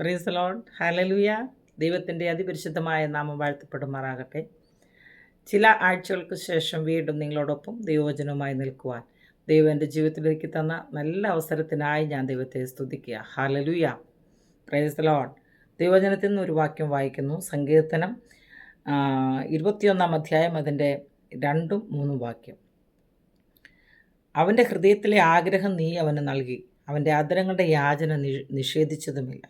Price load ഹലലുയ ദൈവത്തിന്റെ അതിപരിശുദ്ധമായ നാമം വാഴ്ത്തപ്പെടുമാറാകട്ടെ. ചില ആഴ്ചകൾക്ക് ശേഷം വീണ്ടും നിങ്ങളോടൊപ്പം ദൈവവചനവുമായി നിൽക്കുവാൻ ദൈവം എന്റെ ജീവിതത്തിലേക്ക് തന്ന നല്ല അവസരത്തിനായി ഞാൻ ദൈവത്തെ സ്തുതിക്കുക. ഹലലുയ പ്രൈസ് ലോഡ് ദൈവവചനത്തിൽ നിന്ന് ഒരു വാക്യം വായിക്കുന്നു. സങ്കീർത്തനം ഇരുപത്തിയൊന്നാം അധ്യായം അതിന്റെ രണ്ടും മൂന്നും വാക്യം. അവന്റെ ഹൃദയത്തിലെ ആഗ്രഹം നീ അവന് നൽകി. അവന്റെ ആദരങ്ങളുടെ യാചന നിഷേധിച്ചതുമില്ല.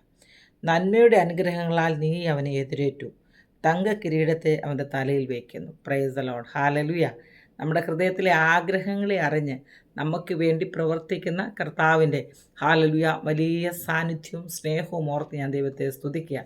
നന്മയുടെ അനുഗ്രഹങ്ങളാൽ നീ അവനെ എതിരേറ്റു. തങ്ക കിരീടത്തെ അവന്റെ തലയിൽ വയ്ക്കുന്നു. പ്രൈസ് ലോഡ് ഹാലലുയ നമ്മുടെ ഹൃദയത്തിലെ ആഗ്രഹങ്ങളെ അറിഞ്ഞ് നമുക്ക് വേണ്ടി പ്രവർത്തിക്കുന്ന കർത്താവിന്റെ ഹാലലുയ വലിയ സാന്നിധ്യവും സ്നേഹവും ഓർത്ത് ഞാൻ ദൈവത്തെ സ്തുതിക്കുക.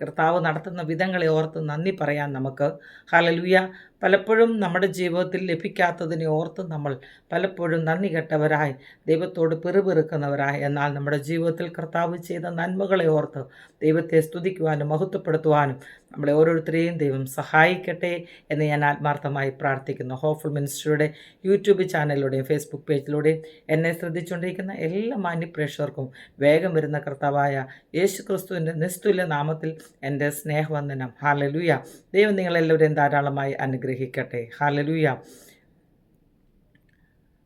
കർത്താവ് നടത്തുന്ന വിധങ്ങളെ ഓർത്ത് നന്ദി പറയാൻ നമുക്ക്. ഹലലുയ പലപ്പോഴും നമ്മുടെ ജീവിതത്തിൽ ലഭിക്കാത്തതിനെ ഓർത്ത് നമ്മൾ പലപ്പോഴും നന്ദി കെട്ടവരായി ദൈവത്തോട് പിറുപിറുക്കുന്നവരായി. എന്നാൽ നമ്മുടെ ജീവിതത്തിൽ കർത്താവ് ചെയ്ത നന്മകളെ ഓർത്ത് ദൈവത്തെ സ്തുതിക്കുവാനും മഹത്വപ്പെടുത്തുവാനും നമ്മളെ ഓരോരുത്തരെയും ദൈവം സഹായിക്കട്ടെ എന്ന് ഞാൻ ആത്മാർത്ഥമായി പ്രാർത്ഥിക്കുന്നു. ഹോപ്പ്ഫുൾ മിനിസ്റ്ററിയുടെ യൂട്യൂബ് ചാനലിലൂടെയും ഫേസ്ബുക്ക് പേജിലൂടെയും എന്നെ ശ്രദ്ധിച്ചുകൊണ്ടിരിക്കുന്ന എല്ലാ മാന്യപ്രേക്ഷകർക്കും വേഗം വരുന്ന കർത്താവായ യേശു ക്രിസ്തുവിന്റെ നിസ്തുല്യ നാമത്തിൽ എന്റെ സ്നേഹവന്ദനം. ഹാലലൂയ ദൈവം നിങ്ങളെല്ലാവരെയും ധാരാളമായി അനുഗ്രഹിക്കട്ടെ. ഹാലലൂയ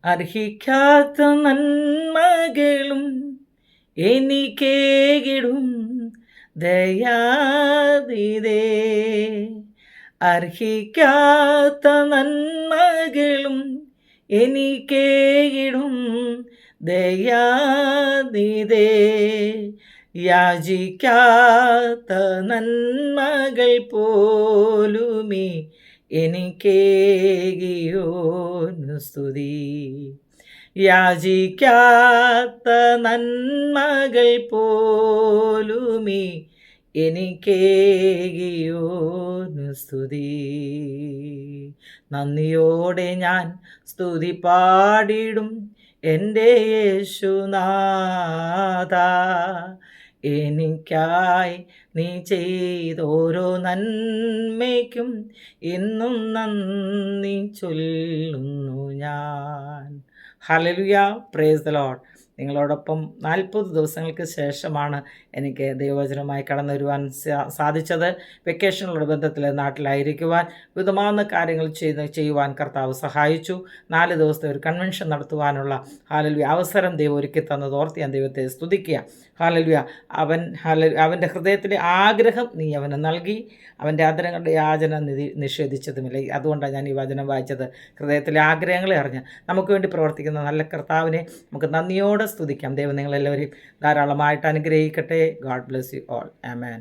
അർഹിക്കാത്ത നന്മകളും എനിക്കേകിടും ദയാതിതേ അർഹിക്കാത്ത നന്മകളും എനിക്കേയിടും ദയാതിതേ യാചിക്കാത്ത നന്മകൾ പോലുമേ എനിക്കേകിയോനു സ്തുതി. യാചിക്കാത്ത നന്മകൾ പോലുമേ എനിക്കേകിയോനു സ്തുതി. നന്ദിയോടെ ഞാൻ സ്തുതി പാടിടും എന്റെ യേശുനാഥ. എനിക്കായി നീ ചെയ്തോരോ നന്മയ്ക്കും ഇന്നും നന്ദി ചൊല്ലുന്നു ഞാൻ. ഹലലുയ പ്രേസ് ദ ലോഡ് നിങ്ങളോടൊപ്പം നാൽപ്പത് ദിവസങ്ങൾക്ക് ശേഷമാണ് എനിക്ക് ദൈവവചനമായി കടന്നു വരുവാൻ സാധിച്ചത്. വെക്കേഷനുള്ള ബന്ധത്തിൽ നാട്ടിലായിരിക്കുവാൻ വിധമാവുന്ന കാര്യങ്ങൾ ചെയ്യുന്ന ചെയ്യുവാൻ കർത്താവ് സഹായിച്ചു. നാല് ദിവസത്തെ ഒരു കൺവെൻഷൻ നടത്തുവാനുള്ള ഹാലൽവ്യ അവസരം ദൈവം ഒരുക്കി തന്നത് ഓർത്ത് ഞാൻ ദൈവത്തെ സ്തുതിക്കുക. ഹാലൽവ്യ അവൻ ഹാല അവന്റെ ഹൃദയത്തിലെ ആഗ്രഹം നീ അവന് നൽകി. അവന്റെ ആദരങ്ങളുടെ യാചന നിധി നിഷേധിച്ചതുമില്ല. അതുകൊണ്ടാണ് ഞാൻ ഈ വചനം വായിച്ചത്. ഹൃദയത്തിലെ ആഗ്രഹങ്ങളെ അറിഞ്ഞ് നമുക്ക് വേണ്ടി പ്രവർത്തിക്കുന്ന നല്ല കർത്താവിനെ നമുക്ക് നന്ദിയോടെ സ്തുതിക്കാം. ദൈവം നിങ്ങളെല്ലാവരെയും ധാരാളമായിട്ട് അനുഗ്രഹിക്കട്ടെ. God bless you all amen